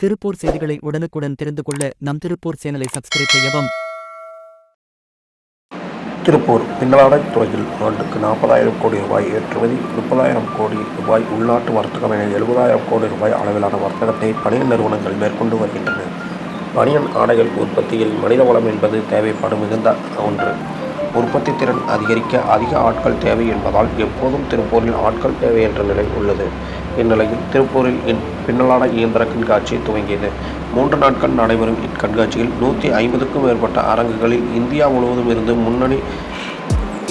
திருப்பூர் செய்திகளை உடனுக்குடன் தெரிந்து கொள்ள நம் திருப்பூர் சேனலை சப்ஸ்கிரைப் செய்யவும். திருப்பூர் பின்னலாடை துறையில் ஆண்டுக்கு நாற்பதாயிரம் கோடி ரூபாய் ஏற்றுமதி முப்பதாயிரம் கோடி ரூபாய் உள்நாட்டு வர்த்தகம் என எழுபதாயிரம் கோடி ரூபாய் அளவிலான வர்த்தகத்தை பணியன் நிறுவனங்கள் மேற்கொண்டு வருகின்றன. பனியன் ஆடைகள் உற்பத்தியில் மனித வளம் என்பது தேவைப்படும் மிகுந்த ஒன்று. உற்பத்தி திறன் அதிகரிக்க அதிக ஆட்கள் தேவை என்பதால் எப்போதும் திருப்பூரில் ஆட்கள் தேவை என்ற நிலை உள்ளது. இந்நிலையில் திருப்பூரில் இன் பின்னலாட இயந்திர கண்காட்சி துவங்கியது. மூன்று நாட்கள் நடைபெறும் இக்கண்காட்சியில் நூற்றி ஐம்பதுக்கும் மேற்பட்ட அரங்குகளில் இந்தியா முழுவதும் இருந்து முன்னணி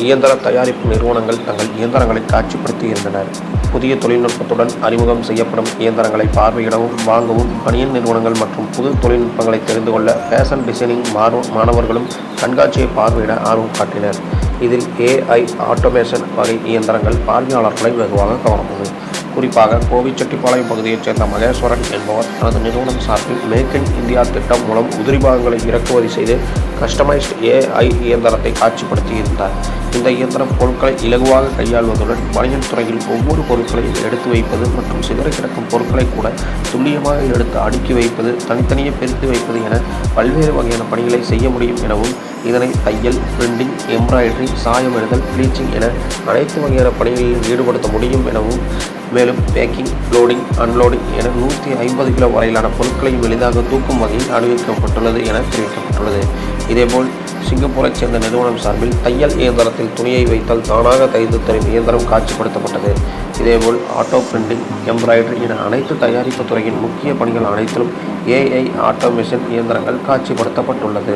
இயந்திர தயாரிப்பு நிறுவனங்கள் தங்கள் இயந்திரங்களை காட்சிப்படுத்தியிருந்தனர். புதிய தொழில்நுட்பத்துடன் அறிமுகம் செய்யப்படும் இயந்திரங்களை பார்வையிடவும் வாங்கவும் பணியன் நிறுவனங்கள் மற்றும் புது தொழில்நுட்பங்களை தெரிந்து கொள்ள ஃபேஷன் டிசைனிங் மாணவ மாணவர்களும் கண்காட்சியை பார்வையிட ஆர்வம் காட்டினர். இதில் ஏஐ ஆட்டோமேஷன் வகை இயந்திரங்கள் பார்வையாளர்களை வெகுவாக கவர்ந்தது குறிப்பாக கோவிச்செட்டிப்பாளையம் பகுதியைச் சேர்ந்த மகேஸ்வரன் என்பவர் தனது நிறுவனம் சார்பில் மேக் இன் இந்தியா திட்டம் மூலம் உதிரி பாகங்களை இறக்குமதி செய்து கஸ்டமைஸ்ட் ஏஐ இயந்திரத்தை காட்சிப்படுத்தி இருந்தார். இந்த இயந்திரம் பொருட்களை இலகுவாக கையாள்வதுடன் வணிகத் துறையில் ஒவ்வொரு பொருட்களையும் எடுத்து வைப்பது மற்றும் சிதற கிடக்கும் பொருட்களை கூட துல்லியமாக எடுத்து அடுக்கி வைப்பது தனித்தனியே பிரித்து வைப்பது என பல்வேறு வகையான பணிகளை செய்ய முடியும் எனவும் இதனை தையல் பிரிண்டிங் எம்ப்ராய்டரி சாயமிடுதல் ப்ளீச்சிங் என அனைத்து வகையான பணிகளில் ஈடுபடுத்த முடியும் எனவும் மேலும் பேக்கிங் லோடிங் அன்லோடிங் என நூற்றி ஐம்பது கிலோ வரையிலான பொருட்களையும் எளிதாக தூக்கும் வகையில் அனுபவிக்கப்பட்டுள்ளது என தெரிவிக்கப்பட்டுள்ளது. இதேபோல் சிங்கப்பூரைச் சேர்ந்த நிறுவனம் சார்பில் தையல் இயந்திரத்தில் துணியை வைத்தால் தானாக தைத்து தரும் இயந்திரம் காட்சிப்படுத்தப்பட்டது. இதேபோல் ஆட்டோ பிரிண்டிங் எம்ப்ராய்டரி என அனைத்து தயாரிப்பு துறையின் முக்கிய பணிகள் அனைத்திலும் ஏஐ ஆட்டோமேஷன் இயந்திரங்கள் காட்சிப்படுத்தப்பட்டுள்ளது.